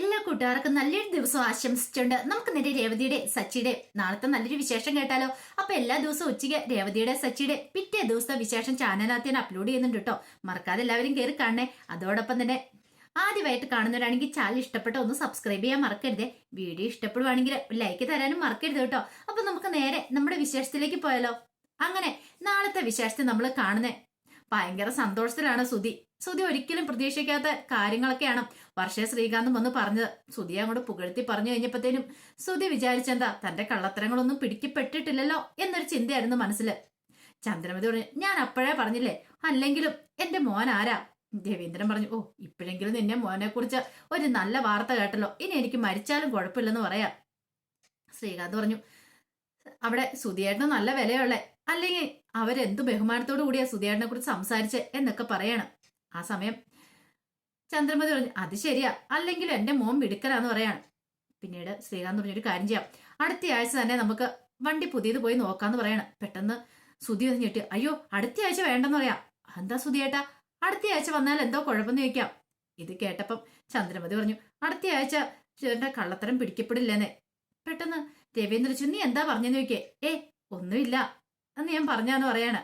എല്ലാ കൂട്ടുകാർക്കും നല്ലൊരു ദിവസം ആശംസിച്ചുകൊണ്ട് നമുക്ക് നേരെ രേവതിയുടെ സച്ചിയുടെ നാളത്തെ നല്ലൊരു വിശേഷം കേട്ടാലോ? അപ്പൊ എല്ലാ ദിവസവും ഉച്ചയ്ക്ക് രേവതിയുടെ സച്ചിയുടെ പിറ്റേ ദിവസത്തെ വിശേഷം ചാനലിനകത്ത് ഞാൻ അപ്ലോഡ് ചെയ്യുന്നുണ്ട് കേട്ടോ മറക്കാതെ എല്ലാവരും കയറി കാണണേ. അതോടൊപ്പം തന്നെ ആദ്യമായിട്ട് കാണുന്നവരാണെങ്കിൽ ചാനൽ ഇഷ്ടപ്പെട്ട ഒന്ന് സബ്സ്ക്രൈബ് ചെയ്യാൻ മറക്കരുത്. വീഡിയോ ഇഷ്ടപ്പെടുവാണെങ്കിൽ ലൈക്ക് തരാനും മറക്കരുത് കേട്ടോ. അപ്പൊ നമുക്ക് നേരെ നമ്മുടെ വിശേഷത്തിലേക്ക് പോയാലോ? അങ്ങനെ നാളത്തെ വിശേഷത്തിൽ നമ്മൾ കാണുന്നേ. ഭയങ്കര സന്തോഷത്തിലാണ് സുധി. സുധി ഒരിക്കലും പ്രതീക്ഷിക്കാത്ത കാര്യങ്ങളൊക്കെയാണ്. വർഷ ശ്രീകാന്തും വന്ന് പറഞ്ഞത്. സുധി അങ്ങോട്ട് പുകഴ്ത്തി പറഞ്ഞു കഴിഞ്ഞപ്പോഴത്തേനും സുധി വിചാരിച്ചെന്താ തന്റെ കള്ളത്തരങ്ങളൊന്നും പിടിക്കപ്പെട്ടിട്ടില്ലല്ലോ എന്നൊരു ചിന്തയായിരുന്നു മനസ്സിൽ ചന്ദ്രമതി പറഞ്ഞു ഞാൻ അപ്പോഴേ പറഞ്ഞില്ലേ അല്ലെങ്കിലും എന്റെ മോൻ ആരാ? രവീന്ദ്രൻ പറഞ്ഞു ഓ ഇപ്പോഴെങ്കിലും നിന്നെ മോനെ കുറിച്ച് ഒരു നല്ല വാർത്ത കേട്ടല്ലോ ഇനി എനിക്ക് മരിച്ചാലും കുഴപ്പമില്ലെന്ന് പറയാം. ശ്രീകാന്ത് പറഞ്ഞു അവിടെ സുധിയേട്ടന് നല്ല വിലയുള്ളേ അല്ലെങ്കിൽ അവരെന്ത് ബഹുമാനത്തോടു കൂടിയാ സുധിയേട്ടനെ കുറിച്ച് സംസാരിച്ച് എന്നൊക്കെ പറയണം. ആ സമയം ചന്ദ്രമതി പറഞ്ഞു അത് ശരിയാ. അല്ലെങ്കിൽ എന്റെ മോൻ മിടുക്കലാന്ന് പറയാണ്. പിന്നീട് ശ്രീകാന്ത് പറഞ്ഞൊരു കാര്യം ചെയ്യാം. അടുത്ത ആഴ്ച തന്നെ നമുക്ക് വണ്ടി പുതിയത് പോയി നോക്കാന്ന് പറയണം. പെട്ടെന്ന് സുധി ഒന്ന് ഞെട്ടി. അയ്യോ അടുത്ത ആഴ്ച വേണ്ടെന്ന് പറയാം. എന്താ സുധിയേട്ടാ അടുത്ത ആഴ്ച വന്നാൽ എന്തോ കുഴപ്പമെന്ന് ചോദിക്കാം. ഇത് കേട്ടപ്പം ചന്ദ്രമതി പറഞ്ഞു അടുത്ത ആഴ്ച ചേട്ടന്റെ കള്ളത്തരം പിടിക്കപ്പെടില്ലെന്നേ. പെട്ടെന്ന് രവീന്ദ്ര നീ എന്താ പറഞ്ഞെന്ന് ചോദിക്കേ? ഏ ഒന്നുമില്ല. എന്ന് ഞാൻ പറഞ്ഞാന്ന് പറയാണ്.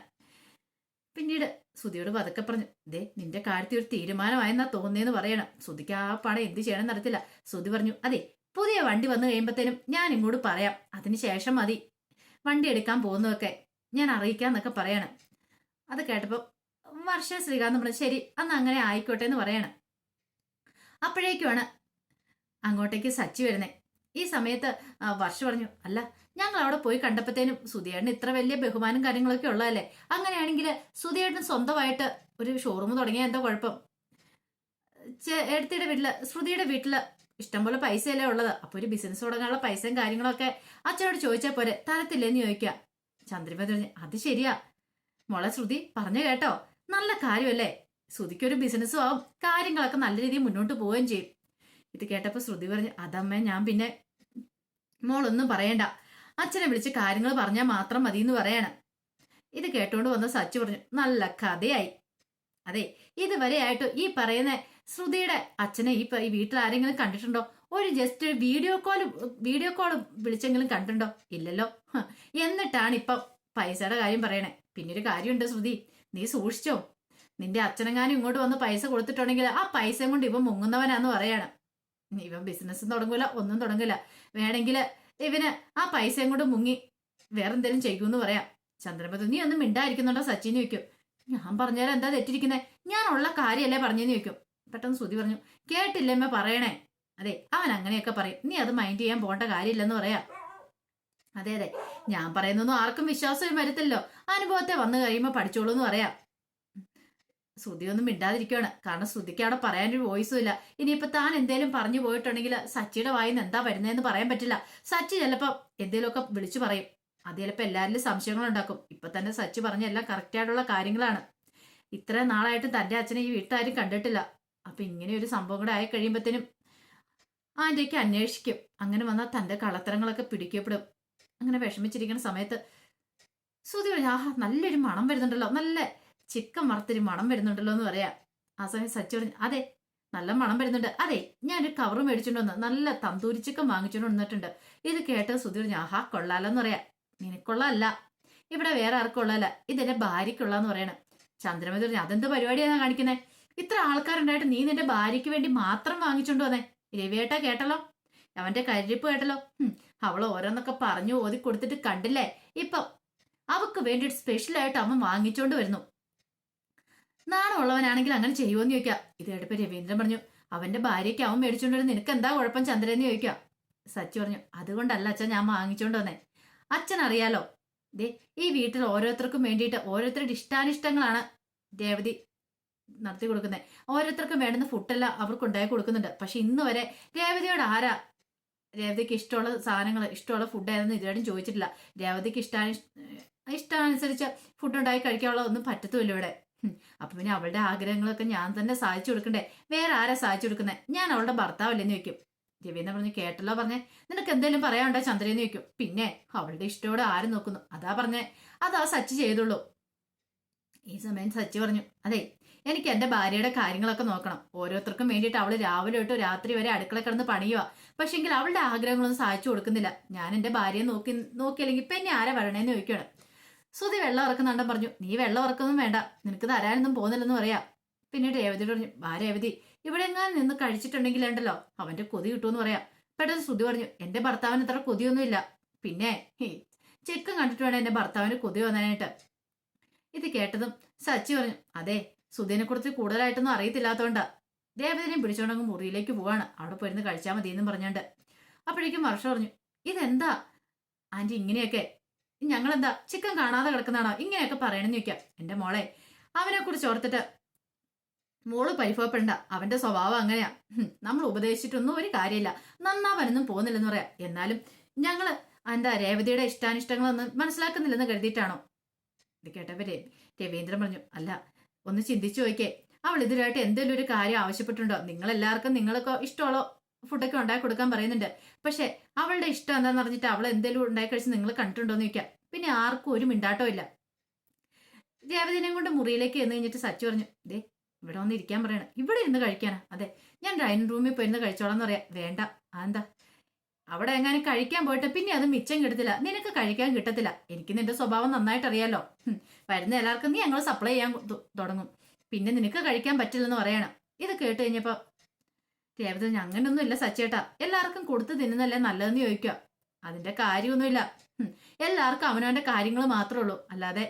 പിന്നീട് സുധിയോട് പതുക്കെ പറഞ്ഞു ദേ നിന്റെ കാര്യത്തിൽ ഒരു തീരുമാനമായെന്നാ തോന്നിയെന്ന് പറയണം. സുധിക്ക് ആ പണം എന്ത് ചെയ്യണം നടത്തില്ല സുധി പറഞ്ഞു അതെ പുതിയ വണ്ടി വന്നു കഴിയുമ്പത്തേനും ഞാൻ ഇങ്ങോട്ട് പറയാം. അതിനുശേഷം മതി. വണ്ടി എടുക്കാൻ പോകുന്നതൊക്കെ ഞാൻ അറിയിക്കാന്നൊക്കെ പറയണം. അത് കേട്ടപ്പോൾ വർഷ ശ്രീകാന്ത് പറഞ്ഞു ശരി അന്ന് അങ്ങനെ ആയിക്കോട്ടെ എന്ന് പറയണം. അപ്പോഴേക്കുമാണ് അങ്ങോട്ടേക്ക് സച്ചി വരുന്നേ. ഈ സമയത്ത് വർഷ പറഞ്ഞു അല്ല ഞങ്ങൾ അവിടെ പോയി കണ്ടപ്പോഴത്തേനും സുധിയേട്ടൻ ഇത്ര വലിയ ബഹുമാനം കാര്യങ്ങളൊക്കെ ഉള്ളതല്ലേ? അങ്ങനെയാണെങ്കിൽ സുധിയേട്ടൻ സ്വന്തമായിട്ട് ഒരു ഷോറൂം തുടങ്ങിയ എന്താ കുഴപ്പം? എടുത്തിയുടെ വീട്ടിൽ ശ്രുതിയുടെ വീട്ടിൽ ഇഷ്ടംപോലെ പൈസയല്ലേ ഉള്ളത്. അപ്പൊ ഒരു ബിസിനസ് തുടങ്ങാനുള്ള പൈസയും കാര്യങ്ങളൊക്കെ അച്ഛനോട് ചോദിച്ചാൽ പോരെ തരത്തില്ലെന്ന് ചോദിക്കാം. ചന്ദ്രമതി പറഞ്ഞു അത് ശരിയാ. മോളെ ശ്രുതി പറഞ്ഞു കേട്ടോ. നല്ല കാര്യമല്ലേ? ശ്രുതിക്കൊരു ബിസിനസ്സും ആവും. കാര്യങ്ങളൊക്കെ നല്ല രീതിയിൽ മുന്നോട്ട് പോവുകയും ചെയ്യും. ഇത് കേട്ടപ്പോ ശ്രുതി പറഞ്ഞു അതമ്മേ ഞാൻ പിന്നെ മോളൊന്നും പറയണ്ട. അച്ഛനെ വിളിച്ച് കാര്യങ്ങൾ പറഞ്ഞാൽ മാത്രം മതി എന്ന് പറയണം. ഇത് കേട്ടുകൊണ്ട് വന്ന സച്ചു പറഞ്ഞു നല്ല കഥയായി. അതെ ഇതുവരെയായിട്ട് ഈ പറയുന്ന ശ്രുതിയുടെ അച്ഛനെ ഈ വീട്ടിൽ ആരെങ്കിലും കണ്ടിട്ടുണ്ടോ? ഒരു just video call video call വിളിച്ചെങ്കിലും കണ്ടിട്ടുണ്ടോ? ഇല്ലല്ലോ. എന്നിട്ടാണ് ഇപ്പൊ പൈസയുടെ കാര്യം പറയണേ. പിന്നെ ഒരു കാര്യമുണ്ട് ശ്രുതി നീ സൂക്ഷിച്ചോ? നിന്റെ അച്ഛനെങ്ങാനും ഇങ്ങോട്ട് വന്ന് പൈസ കൊടുത്തിട്ടുണ്ടെങ്കിൽ ആ പൈസയും കൊണ്ട് ഇവൻ മുങ്ങുന്നവനാന്ന് പറയണം. ഇവൻ ബിസിനസ് തുടങ്ങൂല ഒന്നും തുടങ്ങില്ല വേണമെങ്കിൽ ഇവന് ആ പൈസയും കൊണ്ട് മുങ്ങി. വേറെന്തേലും ചെയ്യൂന്ന് പറയാം. ചന്ദ്രപതി നീ ഒന്നും മിണ്ടായിരിക്കുന്നുണ്ടോ? സച്ചിന് വെക്കും ഞാൻ പറഞ്ഞാലും എന്താ തെറ്റിരിക്കുന്നേ? ഞാൻ ഉള്ള കാര്യമല്ലേ പറഞ്ഞെന്ന് വെക്കും പെട്ടെന്ന് ശ്രുതി പറഞ്ഞു കേട്ടില്ലമ്മ പറയണേ. അതെ അവൻ അങ്ങനെയൊക്കെ പറയും. നീ അത് മൈൻഡ് ചെയ്യാൻ പോകേണ്ട കാര്യമില്ലെന്ന് പറയാം. അതെ അതെ ഞാൻ പറയുന്നൊന്നും ആർക്കും വിശ്വാസം വരത്തില്ലോ അനുഭവത്തെ വന്നു കഴിയുമ്പോൾ പഠിച്ചോളൂ എന്ന് പറയാം. ശ്രുതി ഒന്നും മിണ്ടാതിരിക്കുകയാണ് കാരണം ശ്രുതിക്ക് അവിടെ പറയാനൊരു വോയിസും ഇല്ല. ഇനിയിപ്പോ താൻ എന്തേലും പറഞ്ഞു പോയിട്ടുണ്ടെങ്കിൽ സച്ചിയുടെ വായിന്ന് എന്താ വരുന്നതെന്ന് പറയാൻ പറ്റില്ല. സച്ചി ചിലപ്പോ എന്തേലുമൊക്കെ വിളിച്ചു പറയും. അത് ചിലപ്പോ എല്ലാവരിലും സംശയങ്ങൾ ഉണ്ടാക്കും. ഇപ്പൊ തന്നെ സച്ചി പറഞ്ഞ എല്ലാം കറക്റ്റ് ആയിട്ടുള്ള കാര്യങ്ങളാണ്. ഇത്ര നാളായിട്ട് തന്റെ അച്ഛനെ ഈ വീട്ടുകാരും കണ്ടിട്ടില്ല. അപ്പൊ ഇങ്ങനെ ഒരു സംഭവം കൂടെ ആയി കഴിയുമ്പത്തേനും ആന്റിക്ക് അന്വേഷിക്കും. അങ്ങനെ വന്നാൽ തന്റെ കള്ളത്തരങ്ങളൊക്കെ പിടിക്കപ്പെടും. അങ്ങനെ വിഷമിച്ചിരിക്കുന്ന സമയത്ത് ശ്രുതി പറഞ്ഞു ആഹാ നല്ലൊരു മണം വരുന്നുണ്ടല്ലോ. നല്ല ചിക്കൻ വറുത്തൊരു മണം വരുന്നുണ്ടല്ലോ എന്ന് പറയാ. ആ സമയം സച്ചി പറഞ്ഞു അതെ നല്ല മണം വരുന്നുണ്ട്. അതെ ഞാനൊരു കവർ മേടിച്ചോണ്ട് വന്ന് നല്ല തന്തൂരി ചിക്കൻ വാങ്ങിച്ചോണ്ട് വന്നിട്ടുണ്ട്. ഇത് കേട്ട് സുധി പറഞ്ഞു ആഹാ കൊള്ളാലെന്ന് പറയാം. നിനക്കൊള്ളല്ല. ഇവിടെ വേറെ ആർക്കും ഉള്ളതല്ല ഇതെന്റെ എന്ന് പറയണം. ചന്ദ്രമതി പറഞ്ഞു അതെന്ത് പരിപാടിയാണ് കാണിക്കുന്നത് ഇത്ര ആൾക്കാരുണ്ടായിട്ട് നീ നിന്റെ ഭാര്യയ്ക്ക് വേണ്ടി മാത്രം വാങ്ങിച്ചോണ്ട് വന്നേ? രവിയേട്ട കേട്ടല്ലോ? അവന്റെ കരിപ്പ് കേട്ടല്ലോ? അവൾ ഓരോന്നൊക്കെ പറഞ്ഞു ഓതി കൊടുത്തിട്ട് കണ്ടില്ലേ? ഇപ്പൊ അവക്ക് വേണ്ടി സ്പെഷ്യലായിട്ട് അവൻ വാങ്ങിച്ചോണ്ട് വരുന്നു. നാണമുള്ളവനാണെങ്കിൽ അങ്ങനെ ചെയ്യുമോന്ന് ചോദിക്കാം ഇത് കേട്ടപ്പോ രവീന്ദ്രൻ പറഞ്ഞു അവന്റെ ഭാര്യയ്ക്ക് അവൻ മേടിച്ചോണ്ട് വരുന്ന നിനക്ക് എന്താ കുഴപ്പം ചന്ദ്രൻ ചോദിക്കാം സച്ചി പറഞ്ഞു അതുകൊണ്ടല്ല അച്ഛൻ ഞാൻ വാങ്ങിച്ചോണ്ട് വന്നേ. അച്ഛൻ അറിയാലോ. ദേ ഈ വീട്ടിൽ ഓരോരുത്തർക്കും വേണ്ടിയിട്ട് ഓരോരുത്തരുടെ ഇഷ്ടാനിഷ്ടങ്ങളാണ് രേവതി നടത്തി കൊടുക്കുന്നത് ഓരോരുത്തർക്കും വേണ്ടുന്ന ഫുഡെല്ലാം അവർക്ക് ഉണ്ടാക്കി കൊടുക്കുന്നുണ്ട്. പക്ഷെ ഇന്ന് വരെ രേവതിയോട് ആരാ? രേവതിക്ക് ഇഷ്ടമുള്ള സാധനങ്ങൾ ഇഷ്ടമുള്ള ഫുഡ് ഏതെന്ന് ഇതുവരെയും ചോദിച്ചിട്ടില്ല. രേവതിക്ക് ഇഷ്ടാനി ഇഷ്ടാനുസരിച്ച് ഫുഡ് ഉണ്ടാക്കി കഴിക്കാനുള്ളതൊന്നും പറ്റത്തുമില്ല ഇവിടെ. അപ്പൊ പിന്നെ അവളുടെ ആഗ്രഹങ്ങളൊക്കെ ഞാൻ തന്നെ സാധിച്ചു കൊടുക്കണ്ടേ? വേറെ ആരാ സാധിച്ചു കൊടുക്കുന്നത് ഞാൻ അവളുടെ ഭർത്താവല്ലെന്ന് വെക്കും രവീന്ദ്രൻ പറഞ്ഞു കേട്ടല്ലോ പറഞ്ഞേ നിനക്ക് എന്തെങ്കിലും പറയാനുണ്ടോ ചന്ദ്രയെന്ന് വെക്കും പിന്നെ അവളുടെ ഇഷ്ടോടെ ആരും നോക്കുന്നു? അതാ പറഞ്ഞേ അതാ സച്ചി ചെയ്തുള്ളൂ ഈ സമയം സച്ചി പറഞ്ഞു അതെ എനിക്ക് എന്റെ ഭാര്യയുടെ കാര്യങ്ങളൊക്കെ നോക്കണം. ഓരോരുത്തർക്കും വേണ്ടിയിട്ട് അവൾ രാവിലെ തൊട്ട് രാത്രി വരെ അടുക്കള കിടന്ന് പണിയുക പക്ഷെങ്കിൽ അവളുടെ ആഗ്രഹങ്ങളൊന്നും സാധിച്ചു കൊടുക്കുന്നില്ല. ഞാൻ എന്റെ ഭാര്യയെ നോക്കി നോക്കിയില്ലെങ്കിൽ ഇപ്പൊ എന്നെ ആരാ വരണേന്ന് ചോദിക്കുകയാണ് സുധി വെള്ളം ഇറക്കുന്നുണ്ടെന്ന് പറഞ്ഞു നീ വെള്ളം ഇറക്കൊന്നും വേണ്ട നിനക്ക് തരാനൊന്നും പോകുന്നില്ലെന്ന് പറയാം. പിന്നീട് രേവതിയോട് പറഞ്ഞു ആ രേവതി ഇവിടെ എങ്ങാനും നിന്ന് കഴിച്ചിട്ടുണ്ടെങ്കിൽ ഉണ്ടല്ലോ അവന്റെ കൊതി കിട്ടുമെന്ന് പറയാം. പെട്ടെന്ന് സുതി പറഞ്ഞു എന്റെ ഭർത്താവിന് ഇത്ര കൊതിയൊന്നുമില്ല പിന്നെ ചിക്കൻ കണ്ടിട്ട് വേണം എന്റെ ഭർത്താവിന് കൊതി വന്നാനായിട്ട് ഇത് കേട്ടതും സച്ചി പറഞ്ഞു അതെ സുധീനെ കുറിച്ച് കൂടുതലായിട്ടൊന്നും അറിയത്തില്ലാത്തോണ്ടാ. ദേവതനെ പിടിച്ചോണ്ടങ്ങ് മുറിയിലേക്ക് പോവാണ് അവിടെ പോയിരുന്ന് കഴിച്ചാൽ മതി എന്നും പറഞ്ഞോണ്ട്. അപ്പോഴേക്കും വർഷ പറഞ്ഞു ഇതെന്താ? ആന്റി ഇങ്ങനെയൊക്കെ ഞങ്ങളെന്താ ചിക്കൻ കാണാതെ കിടക്കുന്നതാണോ? ഇങ്ങനെയൊക്കെ പറയണെന്ന് ചോദിക്കാം. എന്റെ മോളെ അവനെ കുറിച്ച് ഓർത്തിട്ട് മോൾ പരിഭവപ്പെടണ്ട. അവന്റെ സ്വഭാവം അങ്ങനെയാ. നമ്മൾ ഉപദേശിച്ചിട്ടൊന്നും ഒരു കാര്യമില്ല. നന്നാവാനൊന്നും പോകുന്നില്ലെന്ന് പറയാം. എന്നാലും ഞങ്ങൾ എന്താ രേവതിയുടെ ഇഷ്ടാനിഷ്ടങ്ങളൊന്നും മനസ്സിലാക്കുന്നില്ലെന്ന് കരുതിയിട്ടാണോ? ഇത് കേട്ടവരെ രവീന്ദ്രൻ പറഞ്ഞു അല്ല ഒന്ന് ചിന്തിച്ചു നോക്കേ അവൾ ഇതിലായിട്ട് എന്തെങ്കിലും ഒരു കാര്യം ആവശ്യപ്പെട്ടുണ്ടോ നിങ്ങൾ എല്ലാവർക്കും നിങ്ങൾക്ക് ഇഷ്ടമുള്ള ഫുഡൊക്കെ ഉണ്ടാക്കി കൊടുക്കാൻ പറയുന്നുണ്ട്. പക്ഷെ അവളുടെ ഇഷ്ടം എന്താണെന്ന് പറഞ്ഞിട്ട് അവൾ എന്തെങ്കിലും ഉണ്ടാക്കി കഴിച്ച് നിങ്ങൾ കണ്ടിട്ടുണ്ടോ എന്ന് ചോദിക്കാം. പിന്നെ ആർക്കും ഒരു മിണ്ടാട്ടോ ഇല്ല. ദേവദിനം കൊണ്ട് മുറിയിലേക്ക് എന്ന് കഴിഞ്ഞിട്ട് സച്ചു പറഞ്ഞു ദേ ഇവിടെ ഒന്ന് ഇരിക്കാൻ പറയണം. ഇവിടെ ഇരുന്ന് കഴിക്കാനാ. അതെ ഞാൻ ഡൈനിങ് റൂമിൽ പോയി ഇരുന്ന് കഴിച്ചോളാം എന്ന് പറയാം വേണ്ട അതെന്താ? അവിടെ എങ്ങനെ കഴിക്കാൻ പോയിട്ട് പിന്നെ അത് മിച്ചം കിട്ടത്തില്ല. നിനക്ക് കഴിക്കാൻ കിട്ടത്തില്ല. എനിക്ക് നിന്റെ സ്വഭാവം നന്നായിട്ട് അറിയാലോ. വരുന്ന എല്ലാവർക്കും നീ ഞങ്ങൾ സപ്ലൈ ചെയ്യാൻ തുടങ്ങും. പിന്നെ നിനക്ക് കഴിക്കാൻ പറ്റില്ലെന്ന് പറയണം. ഇത് കേട്ട് കഴിഞ്ഞപ്പോ രേവതി അങ്ങനൊന്നും ഇല്ല സച്ചേട്ടാ. എല്ലാവർക്കും കൊടുത്തു തിന്നുന്നല്ലേ നല്ലതെന്ന് ചോദിക്കുക. അതിന്റെ കാര്യമൊന്നുമില്ല. എല്ലാവർക്കും അവനവന്റെ കാര്യങ്ങൾ മാത്രമേ ഉള്ളൂ. അല്ലാതെ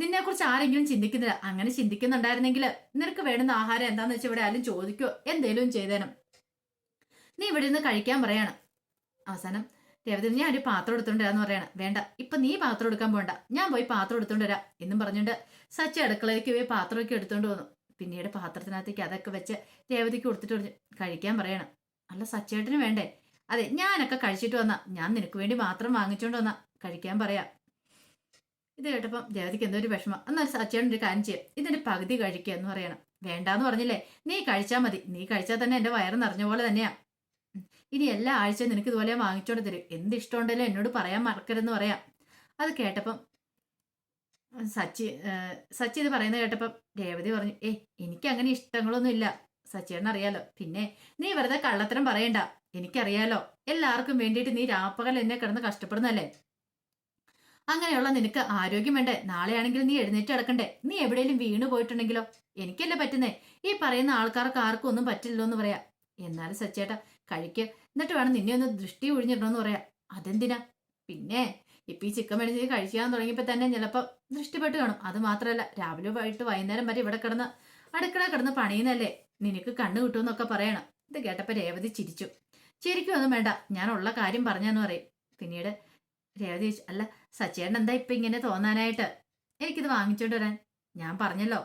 നിന്നെ കുറിച്ച് ആരെങ്കിലും ചിന്തിക്കുന്നില്ല. അങ്ങനെ ചിന്തിക്കുന്നുണ്ടായിരുന്നെങ്കിൽ നിനക്ക് വേണ്ടുന്ന ആഹാരം എന്താന്ന് വെച്ചാൽ ഇവിടെ ആരും ചോദിക്കോ? എന്തേലും ചെയ്തേനും. നീ ഇവിടെ നിന്ന് കഴിക്കാൻ പറയാണ്. അവസാനം രേവതി ഞാൻ ഒരു പാത്രം എടുത്തോണ്ടിരാന്ന് പറയണം. വേണ്ട ഇപ്പൊ നീ പാത്രം എടുക്കാൻ പോണ്ട. ഞാൻ പോയി പാത്രം എടുത്തോണ്ട് വരാം എന്നും പറഞ്ഞുകൊണ്ട് സച്ച അടുക്കളയിലേക്ക് പോയി പാത്രമൊക്കെ എടുത്തോണ്ട് വന്നു. പിന്നീട് പാത്രത്തിനകത്തേക്ക് അതൊക്കെ വെച്ച് രേവതിക്ക് കൊടുത്തിട്ട് കഴിക്കാൻ പറയണം. അല്ല സച്ചേട്ടന് വേണ്ടേ? അതെ ഞാനൊക്കെ കഴിച്ചിട്ട് വന്ന. ഞാൻ നിനക്ക് വേണ്ടി മാത്രം വാങ്ങിച്ചോണ്ട് വന്ന. കഴിക്കാൻ പറയാം. ഇത് കേട്ടപ്പം രേവതിക്ക് എന്തോ ഒരു വിഷമം. എന്നാൽ സച്ചേട്ടൻ ഒരു കാര്യം ചെയ്യാം. ഇതിന്റെ പകുതി കഴിക്കുക എന്ന് പറയണം. വേണ്ടാന്ന് പറഞ്ഞില്ലേ? നീ കഴിച്ചാൽ മതി. നീ കഴിച്ചാൽ തന്നെ എന്റെ വയറ് നിറഞ്ഞ പോലെ തന്നെയാ. ഇനി എല്ലാ ആഴ്ചയും നിനക്ക് ഇതുപോലെ വാങ്ങിച്ചോണ്ട് തരും. എന്ത് ഇഷ്ടമുണ്ടല്ലോ എന്നോട് പറയാൻ മറക്കരുതെന്ന് പറയാം. അത് കേട്ടപ്പം സച്ചി സച്ചി ഇത് പറയുന്നത് കേട്ടപ്പം രേവതി പറഞ്ഞു ഏ എനിക്ക് അങ്ങനെ ഇഷ്ടങ്ങളൊന്നും ഇല്ല സച്ചിയേട്ടൻ അറിയാലോ. പിന്നെ നീ വെറുതെ കള്ളത്തരം പറയണ്ട. എനിക്കറിയാലോ. എല്ലാവർക്കും വേണ്ടിയിട്ട് നീ രാപ്പകൽ എന്നെ കിടന്ന് കഷ്ടപ്പെടുന്നല്ലേ അങ്ങനെയുള്ള നിനക്ക് ആരോഗ്യം വേണ്ടേ? നാളെയാണെങ്കിൽ നീ എഴുന്നേറ്റ് കിടക്കണ്ടേ? നീ എവിടെയെങ്കിലും വീണു പോയിട്ടുണ്ടെങ്കിലോ? എനിക്കല്ലേ പറ്റുന്നേ? ഈ പറയുന്ന ആൾക്കാർക്ക് ആർക്കും ഒന്നും പറ്റില്ലല്ലോ എന്ന് പറയാ. എന്നാലും സച്ചേട്ടാ കഴിക്ക്. എന്നിട്ട് വേണം നിന്നെ ഒന്ന് ദൃഷ്ടി ഒഴിഞ്ഞിടണമെന്ന് പറയാ. അതെന്തിനാ? പിന്നെ ഇപ്പൊ ഈ ചിക്കൻ മേടിച്ച് കഴിക്കാൻ തുടങ്ങിയപ്പോൾ തന്നെ ചിലപ്പോ ദൃഷ്ടിപ്പെട്ട് കാണും. അത് മാത്രമല്ല രാവിലെ വൈകിട്ട് വൈകുന്നേരം വരെ ഇവിടെ കിടന്ന് അടുക്കള കിടന്ന് പണിയുന്നല്ലേ? നിനക്ക് കണ്ണു കിട്ടുമെന്നൊക്കെ പറയണം. ഇത് കേട്ടപ്പോൾ രേവതി ചിരിച്ചു. ചിരിക്കൊന്നും വേണ്ട ഞാൻ ഉള്ള കാര്യം പറഞ്ഞെന്ന് പറയും. പിന്നീട് രേവതി അല്ല സച്ചേട്ടൻ എന്താ ഇപ്പൊ ഇങ്ങനെ തോന്നാനായിട്ട്? എനിക്കിത് വാങ്ങിച്ചോണ്ട് വരാൻ. ഞാൻ പറഞ്ഞല്ലോ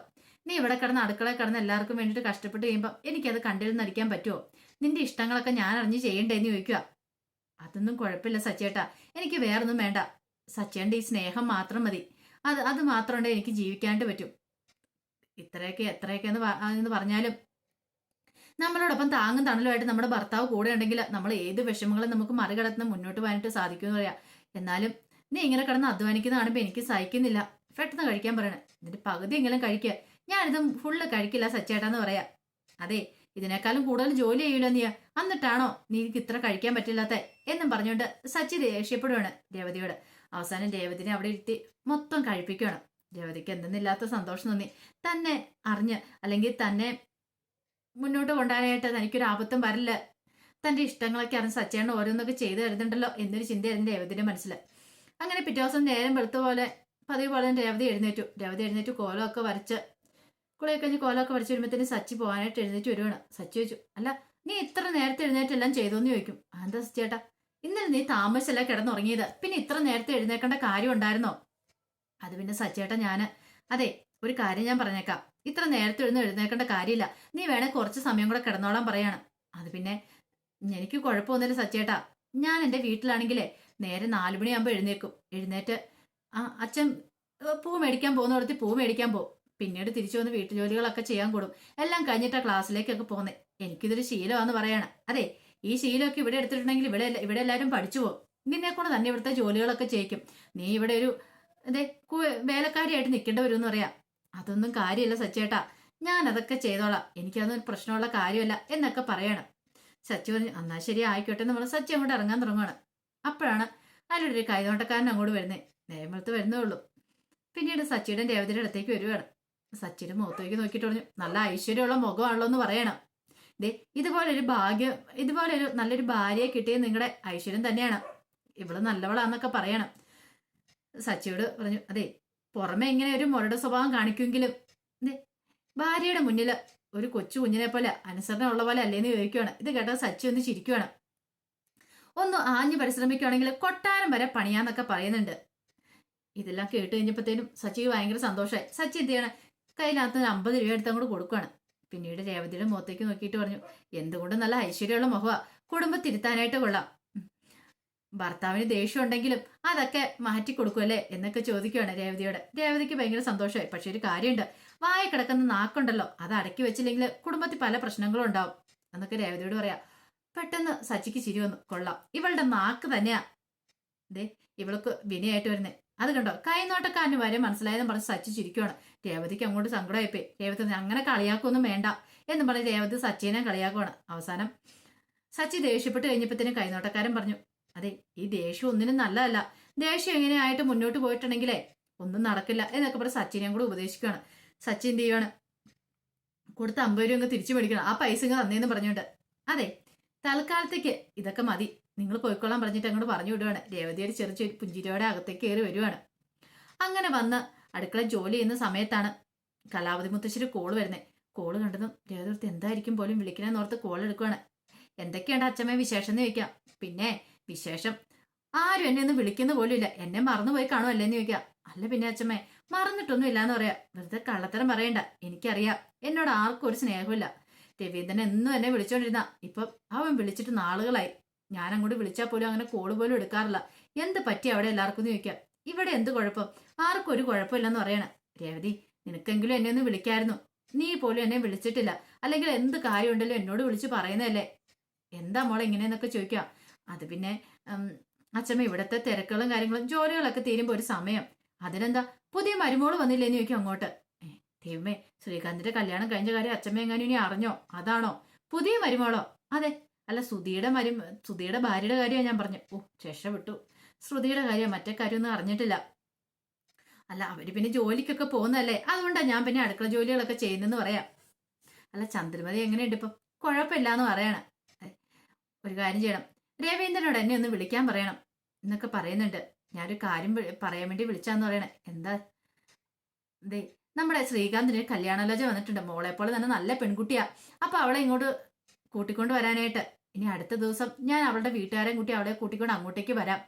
നീ ഇവിടെ കിടന്ന് അടുക്കള കിടന്ന് എല്ലാവർക്കും വേണ്ടിയിട്ട് കഷ്ടപ്പെട്ട് കഴിയുമ്പോൾ എനിക്കത് കണ്ടിൽ നടിക്കാൻ പറ്റുമോ നിന്റെ ഇഷ്ടങ്ങളൊക്കെ ഞാൻ അറിഞ്ഞ് ചെയ്യണ്ടേന്ന് ചോദിക്കുക അതൊന്നും കുഴപ്പമില്ല സച്ചേട്ടാ. എനിക്ക് വേറൊന്നും വേണ്ട. സച്ചേന്റെ ഈ സ്നേഹം മാത്രം മതി. അത് അത് മാത്രം ഉണ്ടെങ്കിൽ എനിക്ക് ജീവിക്കാണ്ട് പറ്റും. ഇത്രയൊക്കെ എത്രയൊക്കെ എന്ന് എന്ന് പറഞ്ഞാലും നമ്മളോടൊപ്പം താങ്ങും തണലുമായിട്ട് നമ്മുടെ ഭർത്താവ് കൂടെ ഉണ്ടെങ്കിൽ നമ്മൾ ഏത് വിഷമങ്ങളും നമുക്ക് മറികടന്ന് മുന്നോട്ട് പോകാനായിട്ട് സാധിക്കുമെന്ന് പറയാം. എന്നാലും നീ ഇങ്ങനെ കിടന്ന് അധ്വാനിക്കുന്ന കാണുമ്പോൾ എനിക്ക് സഹിക്കുന്നില്ല. പെട്ടെന്ന് കഴിക്കാൻ പറയണേ. ഇതിന്റെ പകുതി എങ്കിലും കഴിക്കുക ഞാനിത് ഫുള്ള് കഴിക്കില്ല സച്ചേട്ടാന്ന് പറയാം. അതെ ഇതിനേക്കാളും കൂടുതൽ ജോലി ചെയ്യില്ല നീ എന്നിട്ടാണോ നീ ഇത്ര കഴിക്കാൻ പറ്റില്ലാത്ത എന്നും പറഞ്ഞുകൊണ്ട് സച്ചി ദേഷ്യപ്പെടുവാണ് രേവതിയോട്. അവസാനം രേവതിനെ അവിടെ ഇരുത്തി മൊത്തം കഴിപ്പിക്കണം. രേവതിക്ക് എന്തെന്നില്ലാത്ത സന്തോഷം തോന്നി. തന്നെ അറിഞ്ഞ് അല്ലെങ്കിൽ തന്നെ മുന്നോട്ട് കൊണ്ടുപോകാനായിട്ട് തനിക്കൊരു ആപത്തും വരില്ല. തന്റെ ഇഷ്ടങ്ങളൊക്കെ അറിഞ്ഞ് സച്ചേണ്ണ ഓരോന്നൊക്കെ ചെയ്തു തരുന്നുണ്ടല്ലോ എന്നൊരു ചിന്തയായിരുന്നു രേവതിന്റെ മനസ്സിൽ. അങ്ങനെ പിറ്റേ ദിവസം നേരം വെളുത്ത പോലെ പതിവ് പോലെ രേവതി എഴുന്നേറ്റു. രേവതി എഴുന്നേറ്റ് കോലമൊക്കെ വരച്ച് കുളിയൊക്കെ കഴിഞ്ഞ് കോലമൊക്കെ വരച്ച് വരുമ്പോഴത്തേന് സച്ചി പോകാനായിട്ട് എഴുന്നേറ്റ് വരുവാണ്. സച്ചി ചോദിച്ചു അല്ല നീ ഇത്ര നേരത്തെ എഴുന്നേറ്റ് എല്ലാം ചെയ്തോന്ന് ചോദിക്കും. "ആ, എന്താ ചേട്ടാ ഇന്നലെ നീ താമസിച്ചല്ല കിടന്നുറങ്ങിയത്? പിന്നെ ഇത്ര നേരത്തെ എഴുന്നേക്കേണ്ട കാര്യം ഉണ്ടായിരുന്നോ? അത് പിന്നെ സച്ചേട്ട ഞാൻ. അതെ ഒരു കാര്യം ഞാൻ പറഞ്ഞേക്കാം. ഇത്ര നേരത്തെ എഴുന്ന് എഴുന്നേക്കേണ്ട കാര്യമില്ല. നീ വേണേ കുറച്ച് സമയം കൂടെ കിടന്നോളാൻ പറയാണ്. അത് പിന്നെ എനിക്ക് കുഴപ്പമൊന്നുമില്ല സച്ചേട്ടാ ഞാൻ എന്റെ വീട്ടിലാണെങ്കിലേ നേരെ നാലുമണിയാകുമ്പോൾ എഴുന്നേക്കും എഴുന്നേറ്റ് ആ അച്ഛൻ പൂ മേടിക്കാൻ പോകുന്നിടത്ത് പൂ മേടിക്കാൻ പോകും. പിന്നീട് തിരിച്ചു വന്ന് വീട്ടുജോലികളൊക്കെ ചെയ്യാൻ കൂടും. എല്ലാം കഴിഞ്ഞിട്ടാ ക്ലാസ്സിലേക്കൊക്കെ പോകുന്നത് എനിക്കിതൊരു ശീലമാണെന്ന് പറയാണ്. അതെ ഈ ശീലമൊക്കെ ഇവിടെ എടുത്തിട്ടുണ്ടെങ്കിൽ ഇവിടെ ഇവിടെ എല്ലാവരും പഠിച്ചു പോകും. നിന്നെ കൊണ്ട് തന്നെ ഇവിടുത്തെ ജോലികളൊക്കെ ചെയ്യിക്കും. നീ ഇവിടെ ഒരു അതെ വേലക്കാരിയായിട്ട് നിൽക്കേണ്ടി വരും എന്ന് പറയാം. അതൊന്നും കാര്യമല്ല സച്ചേട്ടാ. ഞാൻ അതൊക്കെ ചെയ്തോളാം. എനിക്കതൊന്നും പ്രശ്നമുള്ള കാര്യമല്ല എന്നൊക്കെ പറയണം. സച്ചി പറഞ്ഞു എന്നാ ശരി ആയിക്കോട്ടെ നമ്മൾ സച്ചി അങ്ങോട്ട് ഇറങ്ങാൻ തുടങ്ങുകയാണ് അപ്പോഴാണ് അതിലൊരു കൈതോട്ടക്കാരൻ അങ്ങോട്ട് വരുന്നത് നേമത്ത് വരുന്നേ ഉള്ളൂ. പിന്നീട് സച്ചിയുടെ രേവതിയുടെ അടുത്തേക്ക് വരുവാണ്. സച്ചിയുടെ മുഖത്തേക്ക് നോക്കിയിട്ട് പറഞ്ഞു നല്ല ഐശ്വര്യമുള്ള മുഖമാണല്ലോ എന്ന് പറയണം. ദേ ഇതുപോലൊരു ഭാഗ്യം ഇതുപോലൊരു നല്ലൊരു ഭാര്യയെ കിട്ടിയത് നിങ്ങളുടെ ഐശ്വര്യം തന്നെയാണ്. ഇവൾ നല്ലവളാന്നൊക്കെ പറയണം. സച്ചിയോട് പറഞ്ഞു അതെ പുറമെ ഇങ്ങനെ ഒരു മുരട സ്വഭാവം കാണിക്കുമെങ്കിലും ദേ ഭാര്യയുടെ മുന്നിൽ ഒരു കൊച്ചു കുഞ്ഞിനെ പോലെ അനുസരണ ഉള്ള പോലെ അല്ലേന്ന് ചോദിക്കുവാണ്. ഇത് കേട്ടത് സച്ചി ഒന്ന് ചിരിക്കുവാണ്. ഒന്ന് ആഞ്ഞു പരിശ്രമിക്കുവാണെങ്കിൽ കൊട്ടാരം വരെ പണിയാന്നൊക്കെ പറയുന്നുണ്ട്. ഇതെല്ലാം കേട്ട് കഴിഞ്ഞപ്പോഴത്തേനും സച്ചിക്ക് ഭയങ്കര സന്തോഷമായി സച്ചി എന്ത് ചെയ്യണം? കയ്യിലകത്ത് ഒരു അമ്പത് രൂപ എടുത്ത് അങ്ങോട്ട് കൊടുക്കുകയാണ് പിന്നീട് രേവതിയുടെ മുഖത്തേക്ക് നോക്കിയിട്ട് പറഞ്ഞു എന്തുകൊണ്ട് നല്ല ഐശ്വര്യമുള്ള മുഖമാ കുടുംബം തിരുത്താനായിട്ട് കൊള്ളാം. ഭർത്താവിന് ദേഷ്യം ഉണ്ടെങ്കിലും അതൊക്കെ മാറ്റി കൊടുക്കുമല്ലേ എന്നൊക്കെ ചോദിക്കുകയാണ് രേവതിയോട്. രേവതിക്ക് ഭയങ്കര സന്തോഷമായി. പക്ഷെ ഒരു കാര്യമുണ്ട്. വായ കിടക്കുന്ന നാക്കുണ്ടല്ലോ അത് അടക്കി വെച്ചില്ലെങ്കിൽ കുടുംബത്തിൽ പല പ്രശ്നങ്ങളും ഉണ്ടാവും. എന്നൊക്കെ രേവതിയോട് പറയാം. പെട്ടെന്ന് സച്ചിക്ക് ചിരി വന്നു. കൊള്ളാം. ഇവളുടെ നാക്ക് തന്നെയാ. ദേ ഇവൾക്ക് വിനയായിട്ട് വരുന്നേ. അത് കണ്ടോ? കൈനോട്ടക്കാരന് വരെ മനസ്സിലായെന്ന് പറഞ്ഞ് സച്ചി ചിരിക്കുകയാണ് രേവതിക്ക് അങ്ങോട്ട് സങ്കടമായിപ്പോയി. രേവതി അങ്ങനെ കളിയാക്കൊന്നും വേണ്ട എന്ന് പറഞ്ഞ് രേവതി സച്ചിനെ കളിയാക്കുവാണ്. അവസാനം സച്ചി ദേഷ്യപ്പെട്ട് കഴിഞ്ഞപ്പോഴത്തേനും കൈനോട്ടക്കാരൻ പറഞ്ഞു അതെ ഈ ദേഷ്യം ഒന്നിനും നല്ലതല്ല. ദേഷ്യം എങ്ങനെയായിട്ട് മുന്നോട്ട് പോയിട്ടുണ്ടെങ്കിലേ ഒന്നും നടക്കില്ല എന്നൊക്കെ പറഞ്ഞ് സച്ചിനെയും കൂടെ ഉപദേശിക്കുകയാണ് സച്ചിൻ എന്ത് ചെയ്യുവാണ്? കൊടുത്ത അമ്പത് രൂപ തിരിച്ചു മേടിക്കണം. ആ പൈസ ഇങ്ങ് തന്നേന്ന് പറഞ്ഞുകൊണ്ട്. അതെ തൽക്കാലത്തേക്ക് ഇതൊക്കെ മതി. നിങ്ങൾ പോയിക്കൊള്ളാൻ പറഞ്ഞിട്ട് അങ്ങോട്ട് പറഞ്ഞു വിടുവാണ്. രേവതി ഒരു ചെറു ചെറു പുഞ്ചിരിയോടെ അകത്തേക്ക് കയറി വരുവാണ്. അങ്ങനെ വന്ന് അടുക്കള ജോലി ചെയ്യുന്ന സമയത്താണ് കലാവതി മുത്തശ്ശിയുടെ കോൾ വരുന്നത് കോൾ കണ്ടതും രേവതി എന്തായിരിക്കും പോലും വിളിക്കണമെന്ന് ഓർത്ത് കോൾ എടുക്കുവാണ്. എന്തൊക്കെയുണ്ട് അച്ഛമ്മ വിശേഷം എന്ന് ചോദിക്കാം. പിന്നെ വിശേഷം ആരും എന്നെ ഒന്ന് വിളിക്കുന്ന പോലും ഇല്ല എന്നെ മറന്നുപോയി കാണുമല്ലേ എന്ന് ചോദിക്കാം. അല്ല പിന്നെ അച്ഛമ്മേ മറന്നിട്ടൊന്നും ഇല്ലാന്ന് പറയാ. വെറുതെ കള്ളത്തരം പറയണ്ട. എനിക്കറിയാം. എന്നോട് ആർക്കും ഒരു സ്നേഹമില്ല രവീന്ദ്രൻ എന്നും എന്നെ വിളിച്ചോണ്ടിരുന്ന. ഇപ്പൊ അവൻ വിളിച്ചിട്ട് നാളുകളായി. ഞാൻ അങ്ങോട്ട് വിളിച്ചാൽ പോലും അങ്ങനെ കോൾ പോലും എടുക്കാറില്ല. എന്ത് പറ്റി അവിടെ എല്ലാവർക്കും എന്ന് ചോദിക്കാം. ഇവിടെ എന്ത് കുഴപ്പം? ആർക്കും ഒരു കുഴപ്പമില്ലെന്ന് പറയണം. രേവതി നിനക്കെങ്കിലും എന്നെ ഒന്ന് വിളിക്കായിരുന്നു. നീ പോലും എന്നെ വിളിച്ചിട്ടില്ല. അല്ലെങ്കിൽ എന്ത് കാര്യമുണ്ടല്ലോ എന്നോട് വിളിച്ച് പറയുന്നതല്ലേ? എന്താ മോളെ ഇങ്ങനെയെന്നൊക്കെ ചോദിക്കാം. അത് പിന്നെ അച്ഛമ്മ ഇവിടുത്തെ തിരക്കുകളും കാര്യങ്ങളും ജോലികളൊക്കെ തീരുമ്പോൾ ഒരു സമയം. അതിനെന്താ? പുതിയ മരുമോൾ വന്നില്ലേന്ന് ചോദിക്കും അങ്ങോട്ട്. ദൈവമേ ശ്രീകാന്തിന്റെ കല്യാണം കഴിഞ്ഞ കാര്യം അച്ഛമ്മ എങ്ങാനും ഇനി അറിഞ്ഞോ? അതാണോ? പുതിയ മരുമോളോ? അതെ അല്ല സുധിയുടെ മരു സുധിയുടെ ഭാര്യയുടെ കാര്യമാണ് ഞാൻ പറഞ്ഞു. ഓ രക്ഷപ്പെട്ടു ശ്രുതിയുടെ കാര്യം മറ്റേ കാര്യമൊന്നും അറിഞ്ഞിട്ടില്ല. അല്ല അവർ പിന്നെ ജോലിക്കൊക്കെ പോകുന്നതല്ലേ? അതുകൊണ്ടാണ് ഞാൻ പിന്നെ അടുക്കള ജോലികളൊക്കെ ചെയ്യുന്നെന്ന് പറയാം. അല്ല ചന്ദ്രമതി എങ്ങനെയുണ്ട് ഇപ്പം? കുഴപ്പമില്ല എന്ന് പറയണം ഒരു കാര്യം ചെയ്യണം. രവീന്ദ്രനോട് എന്നെ ഒന്ന് വിളിക്കാൻ പറയണം എന്നൊക്കെ പറയുന്നുണ്ട്. ഞാനൊരു കാര്യം പറയാൻ വേണ്ടി വിളിച്ചാന്ന് പറയണേ. എന്താ? ദേ നമ്മുടെ ശ്രീകാന്തിന് കല്യാണലോചന വന്നിട്ടുണ്ട്. മോളെപ്പോലെ പോലെ തന്നെ നല്ല പെൺകുട്ടിയാ. അപ്പൊ അവളെ ഇങ്ങോട്ട് കൂട്ടിക്കൊണ്ട് വരാനായിട്ട്. ഇനി അടുത്ത ദിവസം ഞാൻ അവളുടെ വീട്ടുകാരെ കൂട്ടി അവളെ കൂട്ടിക്കൊണ്ട് അങ്ങോട്ടേക്ക് വരാം.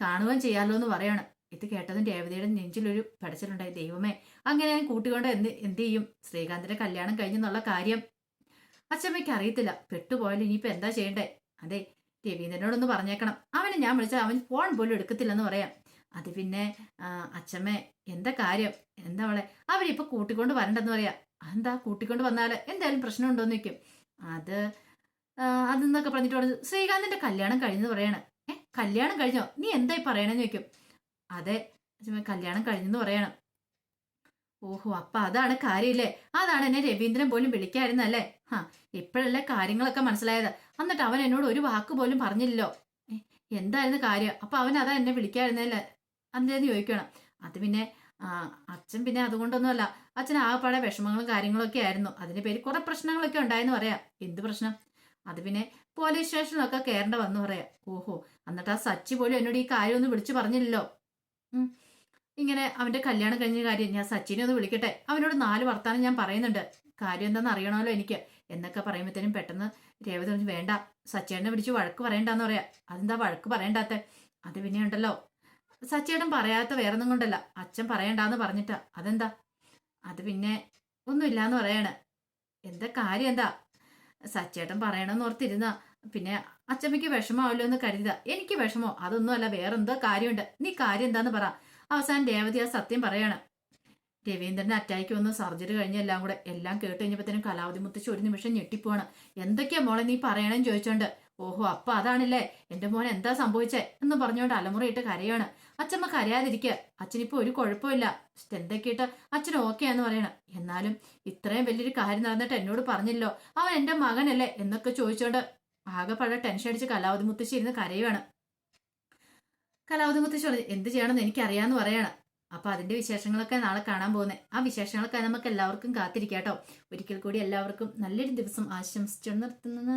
കാണുകയും ചെയ്യാമല്ലോ എന്ന് പറയണം. ഇത് കേട്ടതും രേവതിയുടെ നെഞ്ചിലൊരു പടച്ചിലുണ്ടായി. ദൈവമേ അങ്ങനെ ഞാൻ കൂട്ടിക്കൊണ്ട് എന്ത് എന്ത് ചെയ്യും? ശ്രീകാന്തിന്റെ കല്യാണം കഴിഞ്ഞെന്നുള്ള കാര്യം അച്ഛമ്മയ്ക്ക് അറിയത്തില്ല. പെട്ടുപോയാലും ഇനിയിപ്പോ എന്താ ചെയ്യണ്ടേ? അതെ രവീന്ദ്രനോടൊന്ന് പറഞ്ഞേക്കണം. അവനെ ഞാൻ വിളിച്ചാൽ അവൻ ഫോൺ പോലും എടുക്കത്തില്ലെന്ന് പറയാം. അത് പിന്നെ അച്ഛമ്മേ എന്താ കാര്യം? എന്താ അവളെ? അവരിപ്പോ കൂട്ടിക്കൊണ്ട് വരണ്ടെന്ന് പറയാ. അതെന്താ? കൂട്ടിക്കൊണ്ട് വന്നാൽ എന്തായാലും പ്രശ്നമുണ്ടോന്ന് വെക്കും അത് അതെന്നൊക്കെ പറഞ്ഞിട്ട് പറഞ്ഞു ശ്രീകാന്തിന്റെ കല്യാണം കഴിഞ്ഞെന്ന് പറയാണ്. ഏ കല്യാണം കഴിഞ്ഞോ? നീ എന്തായി പറയണെന്ന് ചോദിക്കും. അതെ കല്യാണം കഴിഞ്ഞെന്ന് പറയണം. ഓഹോ അപ്പൊ അതാണ് കാര്യമില്ലേ അതാണ് എന്നെ രവീന്ദ്രൻ പോലും വിളിക്കായിരുന്നല്ലേ ഹാ ഇപ്പോഴല്ലേ കാര്യങ്ങളൊക്കെ മനസ്സിലായത്. എന്നിട്ട് അവൻ എന്നോട് ഒരു വാക്ക് പോലും പറഞ്ഞില്ലല്ലോ. എന്തായിരുന്നു കാര്യം? അപ്പൊ അവൻ അതാ എന്നെ വിളിക്കായിരുന്നല്ലേ അന്നേന്ന് ചോദിക്കണം. അത് പിന്നെ അച്ഛൻ പിന്നെ അതുകൊണ്ടൊന്നുമല്ല. അച്ഛൻ ആകെപ്പാടെ വിഷമങ്ങളും കാര്യങ്ങളൊക്കെ ആയിരുന്നു. അതിന്റെ പേര് കുറെ പ്രശ്നങ്ങളൊക്കെ ഉണ്ടായെന്ന് പറയാം. എന്ത് പ്രശ്നം? അത് പിന്നെ പോലീസ് സ്റ്റേഷനിലൊക്കെ കയറേണ്ട വന്നു പറയാം. ഓഹോ എന്നിട്ട് ആ സച്ചി പോലും എന്നോട് ഈ കാര്യം ഒന്ന് വിളിച്ചു പറഞ്ഞില്ലല്ലോ. ഇങ്ങനെ അവന്റെ കല്യാണം കഴിഞ്ഞ കാര്യം ഞാൻ സച്ചിനെ ഒന്ന് വിളിക്കട്ടെ. അവനോട് നാല് വർത്താനം ഞാൻ പറയുന്നുണ്ട്. കാര്യം എന്താണെന്ന് അറിയണമല്ലോ എനിക്ക്. എന്നൊക്കെ പറയുമ്പോഴത്തേനും പെട്ടെന്ന് രേവതി പറഞ്ഞു വേണ്ട സച്ചേട്ടനെ വിളിച്ച് വഴക്ക് പറയണ്ടെന്ന് പറയാ. അതെന്താ വഴക്ക് പറയണ്ടാത്ത? അത് പിന്നെ ഉണ്ടല്ലോ. സച്ചേട്ടൻ പറയാത്ത വേറൊന്നും കൊണ്ടല്ല. അച്ഛൻ പറയണ്ടാന്ന് പറഞ്ഞിട്ടാ. അതെന്താ? അത് പിന്നെ ഒന്നുമില്ലാന്ന് പറയാണ്. എന്താ കാര്യം എന്താ? സച്ചേട്ടൻ പറയണമെന്ന് ഓർത്തിരുന്ന. പിന്നെ അച്ചമ്മയ്ക്ക് വിഷമാവല്ലോ എന്ന് കരുതുക എനിക്ക് വിഷമോ? അതൊന്നും അല്ല വേറെന്തോ കാര്യമുണ്ട്. നീ കാര്യം എന്താന്ന് പറ. അവസാനം രേവതി ആ സത്യം പറയാണ്. രവീന്ദ്രനെ അറ്റാക്ക് വന്ന് സർജറി കഴിഞ്ഞ എല്ലാം കൂടെ. എല്ലാം കേട്ട് കഴിഞ്ഞപ്പോഴത്തേനും കലാവധി മുത്തശ്ശി ഒരു നിമിഷം ഞെട്ടിപ്പോവാണ്. എന്തൊക്കെയാ മോളെ നീ പറയണമെന്ന് ചോദിച്ചോണ്ട്. ഓഹോ അപ്പ അതാണല്ലേ? എന്റെ മോൻ എന്താ സംഭവിച്ചേ? എന്ന് പറഞ്ഞുകൊണ്ട് അലമുറയിട്ട് കരയാണ്. അച്ഛമ്മ കരയാതിരിക്കുക അച്ഛനിപ്പോ ഒരു കുഴപ്പമില്ല. എന്തൊക്കെയിട്ട് അച്ഛൻ ഓക്കെയാന്ന് പറയണം. എന്നാലും ഇത്രയും വലിയൊരു കാര്യം നടന്നിട്ട് എന്നോട് പറഞ്ഞില്ലോ. അവൻ എന്റെ മകനല്ലേ എന്നൊക്കെ ചോദിച്ചോണ്ട് ആകെപ്പാടെ ടെൻഷൻ അടിച്ച് കലാവതി മുത്തശ്ശി ഇരുന്ന് കരയുവാണ്. കലാവതി മുത്തശ്ശി പറഞ്ഞു എന്ത് ചെയ്യണമെന്ന് എനിക്കറിയാന്ന് പറയാണ്. അപ്പൊ അതിന്റെ വിശേഷങ്ങളൊക്കെ നാളെ കാണാൻ പോകുന്നത് ആ വിശേഷങ്ങളൊക്കെ നമുക്ക് എല്ലാവർക്കും കാത്തിരിക്കാട്ടോ. ഒരിക്കൽ കൂടി എല്ലാവർക്കും നല്ലൊരു ദിവസം ആശംസിച്ചു നിർത്തുന്നത്